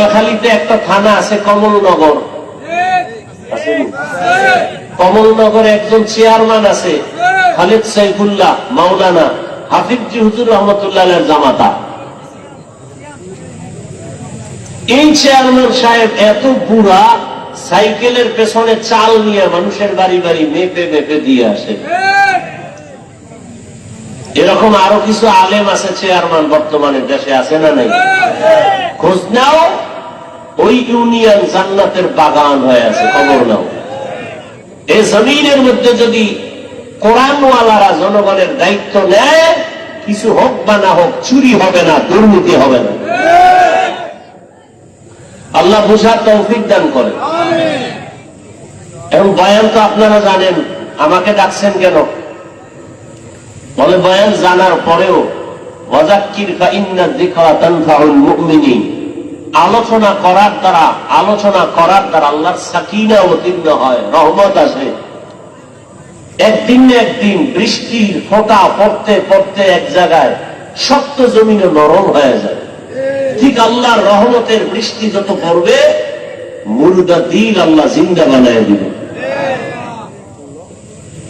নোয়াখালীতে একটা থানা আছে কমলনগর। কমলনগরে একজন চেয়ারম্যান আছে, খালিদ সাইফুল্লাহ, মাওলানা হাফিজি হুজুর রহমতুল্লাহ জামাতা। এই চেয়ারম্যান সাহেব এত বুড়া, সাইকেলের পেছনে চাল নিয়ে মানুষের বাড়ি বাড়ি মেপে মেপে দিয়ে আসে। এরকম আরও কিছু আলেম আছে চেয়ারম্যান বর্তমানে দেশে আছে না নাই? খোঁজ নাও। ওই ইউনিয়ন জান্নাতের বাগান হয়ে আছে, খবর নাও। এই জমিনের মধ্যে যদি কোরআনওয়ালারা জনগণের দায়িত্ব নেয়, কিছু হোক বা না হোক, চুরি হবে না, দুর্নীতি হবে না। আল্লাহ বুঝার তৌফিক দান করে এবং বয়ান তো আপনারা জানেন, আমাকে ডাকছেন কেন? বলে বয়ান জানার পরেও ওয়াজাক্কির ফাইন্না যিকরা তানফাউল মুমিনিন। আলোচনা করার দ্বারা, আলোচনা করার দ্বারা আল্লাহর সাকিনা অতীর্ণ হয়, রহমত আসে। একদিন একদিন বৃষ্টির ফোঁটা পড়তে পড়তে এক জায়গায় শক্ত জমিনে নরম হয়ে যায়। ঠিক আল্লাহর রহমতের বৃষ্টি যত পড়বে মুর্দা দিল আল্লাহ জিন্দা বানায় দিবে।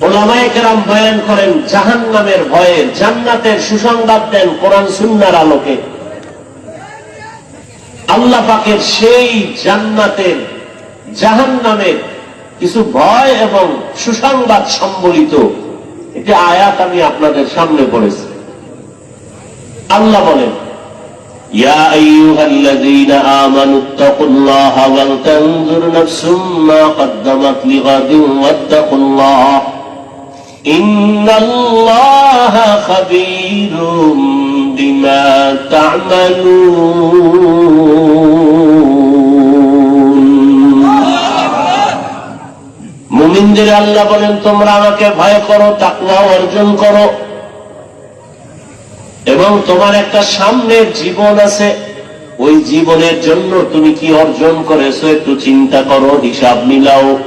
ওলামায়ে কেরাম বয়ান করেন জাহান নামের ভয়ে জান্নাতের সুসংবাদ দেন কোরআন সুন্নার আলোকে। আল্লাহ পাকের সেই জান্নাতের জাহান নামের কিছু ভয় এবং সুসংবাদ সম্বলিত একটি আয়াত আমি আপনাদের সামনে পড়েছি আল্লাহ বলেন يا أيها الذين آمنوا اتقوا الله ولتنظر نفس ما قدمت لغد واتقوا الله إن الله خبير بما تعملون মুমিনদের আল্লাহ বলেন, তোমরা আমাকে ভয় করো, তাকওয়া অর্জন করো। এবং তোমার একটা সামনের জীবন আছে। ওই জীবনের জন্য তুমি কি অর্জন করেছ একটু চিন্তা করো, হিসাব মিলাও।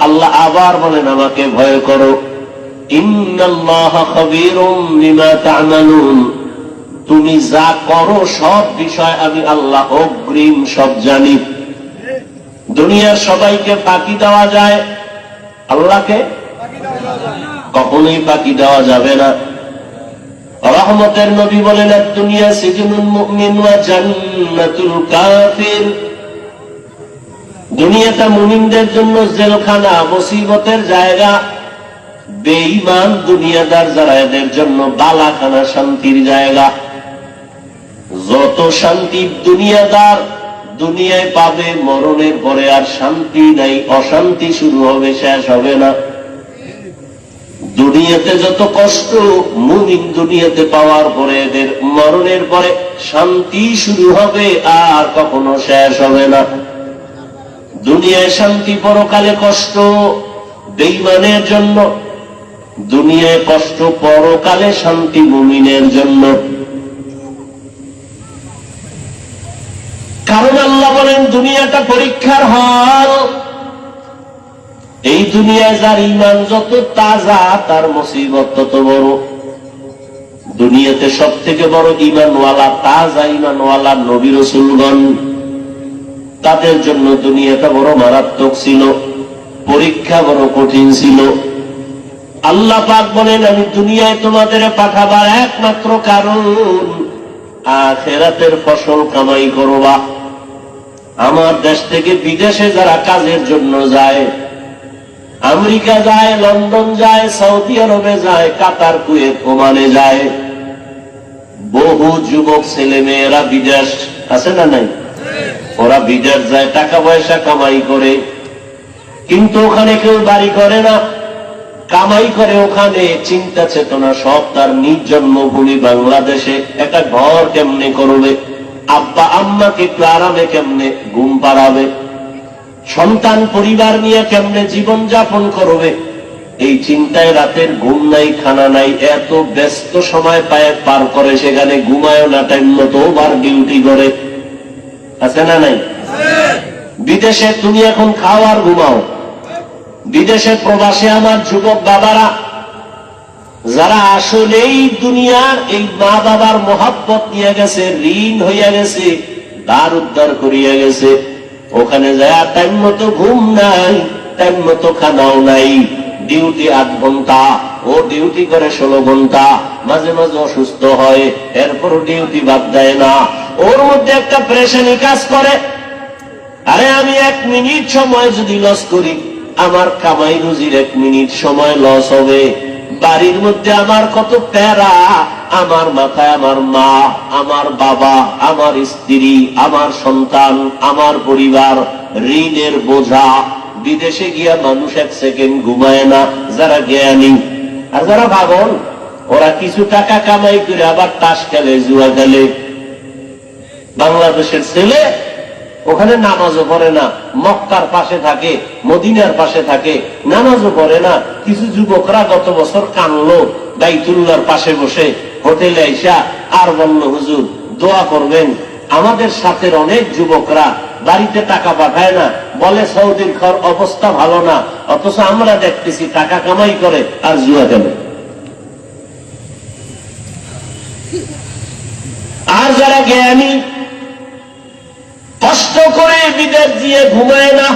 আল্লাহ আবার বলেন, আমাকে ভয় করো। তুমি যা করো, সব বিষয় আমি আল্লাহ অগ্রিম সব জানি। দুনিয়ার সবাইকে ফাঁকি দেওয়া যায়? আল্লাহকে? কখনোই ফাঁকি দেওয়া যাবে না। রহমতের নবী বলেন দুনিয়া সিজনুল কাফির। দুনিয়াটা মুমিনদের জন্য জেলখানা, মুসিবতের জায়গা। বেঈমান দুনিয়াদার যারা এদের জন্য বালাখানা, শান্তির জায়গা। যত শান্তি দুনিয়াদার দুনিয়ায় পাবে, মরণের পরে আর শান্তি নাই, অশান্তি শুরু হবে, শেষ হবে না। দুনিয়াতে যত কষ্ট, মুমিন দুনিয়াতে পাওয়ার পরে, এদের মরণের পরে শান্তি শুরু হবে, আর কখনো শেষ হবে না। দুনিয়ায় শান্তি পরকালে কষ্ট, বেইমানের জন্য। দুনিয়ায় কষ্ট পরকালে শান্তি মুমিনের জন্য কারণ আল্লাহ বলেন দুনিয়াটা পরীক্ষার হল। এই দুনিয়ায় যার ইমান যত তাজা, তার মুসিবত তত বড়। দুনিয়াতে সব থেকে বড় ইমানওয়ালা, তাজা ইমানওয়ালা নবী রসুলগণ। তাদের জন্য দুনিয়াটা বড় মারাত্মক ছিল। পরীক্ষা বড় কঠিন ছিল। আল্লাহ পাক বলেন, আমি দুনিয়ায় তোমাদের পাঠাবার একমাত্র কারণ, আখেরাতের ফসল কামাই করবা। আমার দেশ থেকে বিদেশে যারা কাজের জন্য যায়, আমেরিকা যায়, লন্ডন যায়, সৌদি আরবে যায়, কাতার, কুয়েত, ওমানে যায়, বহু যুবক ছেলে মেয়েরা বিদেশ আছে না নাই? ওরা বিদেশ যায়, টাকা পয়সা কামাই করে, কিন্তু ওখানে কেউ বাড়ি করে না। কামাই করে ওখানে, চিন্তা চেতনা সব তার নিজ জন্মভূমি বাংলাদেশে, একটা ঘর কেমনে করবে? আব্বা আম্মাকে একটু আরামে কেমনে ঘুম পাড়াবে? সন্তান পরিবার নিয়ে কেমনে জীবন যাপন করবে? এই চিন্তায় রাতের ঘুম নাই, খানা নাই, এত ব্যস্ত সময় পায়, পার করে সেখানে ঘুমায় না টাইম মতো ওভার ডিউটি করে। আছে না নাই? বিদেশে তুমি এখন খাও আর ঘুমাও। বিদেশে প্রবাসে আমার যুবক বাবারা যারা আসলেই দুনিয়ার এই মা বাবার মহাব্বত নিয়ে গেছে, ঋণ হইয়া গেছে তার উদ্ধার করিয়া গেছে, ওখানে যায় টাইম মতো ঘুম নাই টাইম মতো খানাও নাই, ডিউটি আট ঘণ্টা, ও ডিউটি করে ষোলো ঘণ্টা, মাঝে মাঝে অসুস্থ হয় এরপর ডিউটি বাদ দেয় না, ওর মধ্যে একটা প্রেশানি কাজ করে, আরে আমি এক মিনিট সময় যদি লস করি, আমার কামাই রুজির এক মিনিট সময় লস হবে। বাড়ির মধ্যে আমার কত প্যারা, আমার মাথায় আমার মা, আমার বাবা, আমার স্ত্রী, আমার সন্তান, আমার পরিবার, ঋণের বোঝা। বিদেশে গিয়া মানুষ এক সেকেন্ড ঘুমায় না, যারা জ্ঞানী। আর যারা ভাবন ওরা কিছু টাকা কামাই করে আবার তাস খেলে, জুয়া খেলে। বাংলাদেশের ছেলে ওখানে নামাজও পড়ে না, মক্কার পাশে থাকে, মদিনার পাশে থাকে, নামাজও পড়ে না। কিছু যুবকরা গত বছর কানলো বাইতুল্লার পাশে বসে হোটেলে আইসা, আর বলল, হুজুর, দোয়া করবেন। আমাদের সাথে অনেক যুবকরা বাড়িতে টাকা পাঠায় না। বলে, সৌদির ঘর অবস্থা ভালো না, অথচ আমরা দেখতেছি টাকা কামাই করে, আর জুয়া খেলে। আর যারা জ্ঞানী কষ্ট করে বিদেশ দিয়ে ঘুমায় না।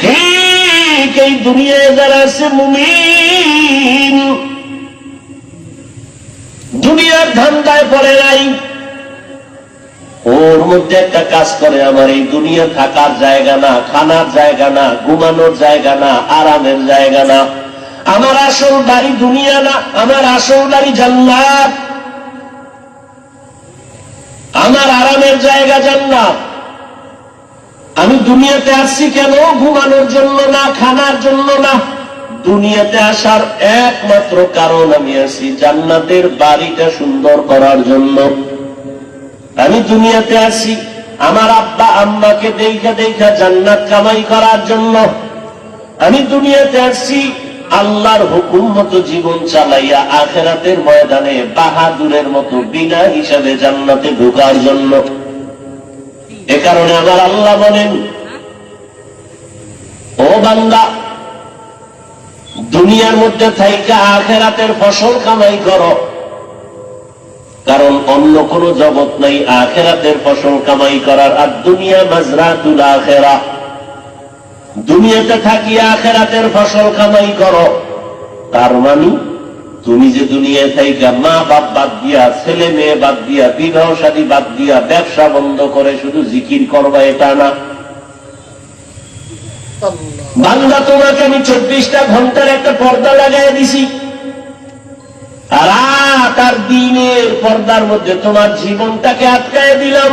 ঠিক এই দুনিয়ায় যারা আছে মুমিন, দুনিয়ার ধান্দায় পড়ে নাই। ওর মধ্যে একটা কাজ করে আমার, এই দুনিয়া থাকার জায়গা না, খানার জায়গা না, ঘুমানোর জায়গা না, আরামের জায়গা না। আমার আসল বাড়ি দুনিয়া না, আমার আসল বাড়ি জান্নাত। আমার আরামের জায়গা জান্নাত। আমি দুনিয়াতে আসছি কেন? ঘুমানোর জন্য না, খানার জন্য না। দুনিয়াতে আসার একমাত্র কারণ আমি আছি জান্নাতের বাড়িটা সুন্দর করার জন্য। আমি দুনিয়াতে আসি আমার আব্বা, আম্মাকে দেখা দেখা জান্নাত কামাই করার জন্য। আমি দুনিয়াতে আসছি আল্লাহর হুকুম মতো জীবন চালাইয়া আখেরাতের ময়দানে বাহাদুরের মতো বিনা হিসাবে জান্নাতে ঢোকার জন্য। এ কারণে আমার আল্লাহ বলেন, ও বান্দা, দুনিয়ার মধ্যে থাইকা আখেরাতের ফসল কামাই করো। কারণ অন্য কোন জগৎ নাই আখেরাতের ফসল কামাই করার আর দুনিয়া মাজরাতুল আখেরা। দুনিয়াতে থাকিয়া আখেরাতের ফসল কামাই করো। তার মানে তুমি যে দুনিয়ায় থাইকা, মা বাপ বাদ দিয়া, ছেলে মেয়ে বাদ দিয়া, বিবাহ শাদী বাদ দিয়া, ব্যবসা বন্ধ করে শুধু জিকির করবা, এটা না। বাংলা তোমাকে আমি চব্বিশটা ঘণ্টার একটা পর্দা লাগাই দিছি। আর দিনের পর্দার মধ্যে তোমার জীবনটাকে আটকায় দিলাম।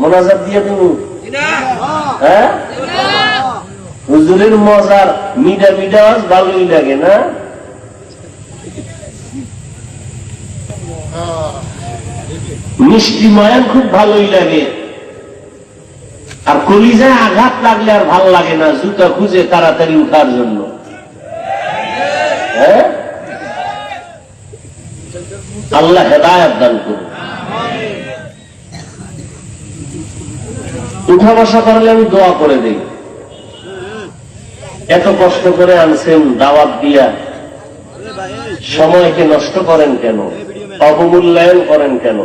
মোনাজাত দিয়ে তুমি হ্যাঁ? হুজুরের মজার মিডা মিডা ভালোই লাগে, না? মিষ্টি ময়ান খুব ভালোই লাগে। আর কলিজায় আঘাত লাগলে আর ভালো লাগে না, জুতা খুঁজে তাড়াতাড়ি উঠার জন্য। হ্যাঁ? আল্লাহ হেদায়ত দান করুন। উঠা বসা করলে আমি দোয়া করে দিই। এত কষ্ট করে আনছেন দাওয়াত দিয়া। সময়কে নষ্ট করেন কেন? অবমূল্যায়ন করেন কেন?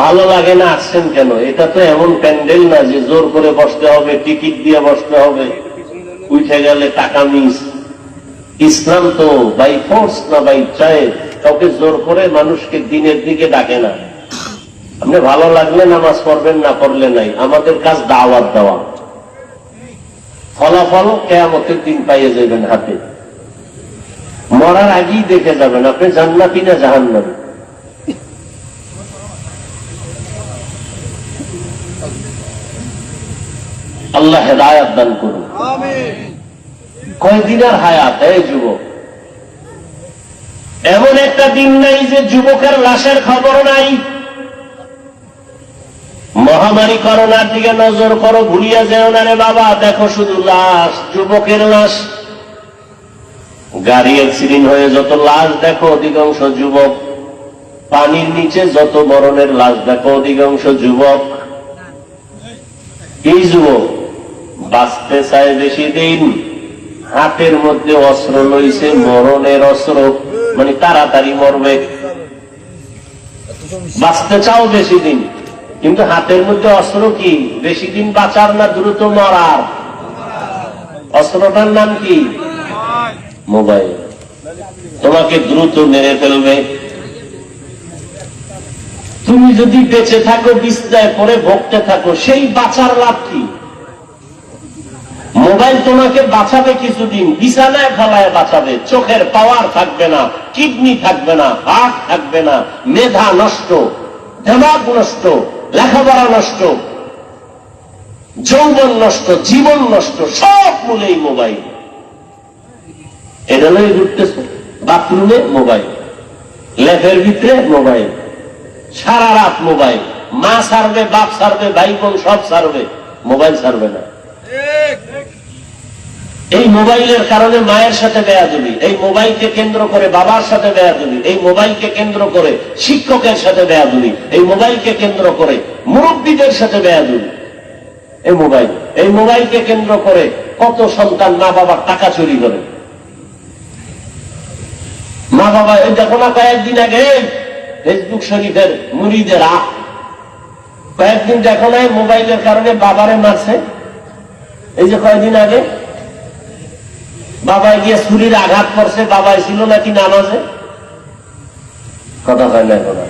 ভালো লাগে না আসছেন কেন? এটা তো এমন প্যান্ডেল না যে জোর করে বসতে হবে, টিকিট দিয়ে বসতে হবে। উঠে গেলে টাকা মিস। ইসলাম তো বাই ফোর্স না বাই চয়েস কাউকে জোর করে মানুষকে দিনের দিকে ডাকে না। আপনি ভালো লাগলে নামাজ পড়বেন, না পড়লে নাই। আমাদের কাজ দাওয়াত দেওয়া। ফলাফল কেয়ামতের দিন পাইয়ে যাবেন হাতে। মরার আগেই দেখে যাবেন, আপনি জান্নাতি না জাহান্নাবি আল্লাহ হেদায়াত দান করুন। কয়দিন আর হায়াত এই যুবক? এমন একটা দিন নাই যে যুবকের লাশের খবর নাই। মহামারী করোনার দিকে নজর করো, ভুলিয়া যেও না রে বাবা। দেখো শুধু লাশ, যুবকের লাশ। গাড়ি অ্যাক্সিডেন্ট হয়ে যত লাশ দেখো, অধিকাংশ যুবক। পানির নিচে যত মরণের লাশ দেখো, অধিকাংশ যুবক। এই যুবক বাঁচতে চায় বেশি দিন, হাতের মধ্যে অস্ত্র লইছে, মরণের অস্ত্র মানে তাড়াতাড়ি মরবে। বাঁচতে চাও বেশি দিন। কিন্তু হাতের মধ্যে অস্ত্র কি? বেশি দিন বাঁচার না দ্রুত মরার? অস্ত্রটার নাম কি? মোবাইল। তোমাকে দ্রুত মেরে ফেলবে। তুমি যদি বেঁচে থাকো, বিস্তায় পরে ভোগতে থাকো, সেই বাঁচার লাভ কি? মোবাইল তোমাকে বাঁচাবে কিছুদিন, বিছানায় ফেলায় বাঁচাবে। চোখের পাওয়ার থাকবে না, কিডনি থাকবে না, হার্ট থাকবে না, মেধা নষ্ট, দেমাগ নষ্ট। লেখাপড়া নষ্ট, যৌবন নষ্ট, জীবন নষ্ট, সব মূলেই মোবাইল। এটা নয় ঘুরতেছে, বাথরুমে মোবাইল লেফের ভিতরে মোবাইল, সারা রাত মোবাইল, মা সারবে, বাপ সারবে, ভাই বোন সব সারবে, মোবাইল সারবে না। এই মোবাইলের কারণে মায়ের সাথে বেয়া দিবি এই মোবাইলকে কেন্দ্র করে বাবার সাথে বেয়া দিবি এই মোবাইলকে কেন্দ্র করে শিক্ষকের সাথে বেয়া দিবি এই মোবাইলকে কেন্দ্র করে মুরব্বীদের সাথে বেয়া দিবি এই মোবাইল, এই মোবাইলকে কেন্দ্র করে কত সন্তান মা বাবার টাকা চুরি করে। মা বাবা এই দেখো না, কয়েকদিন আগে ফেসবুক শরীফের মুড়িদের আহ কয়েকদিন দেখো না মোবাইলের কারণে বাবারে মারছে। এই যে কয়েকদিন আগে বাবায় গিয়ে ছুরির আঘাত করছে বাবাই ছিল নাকি নামাজে? কথা হয় না কথা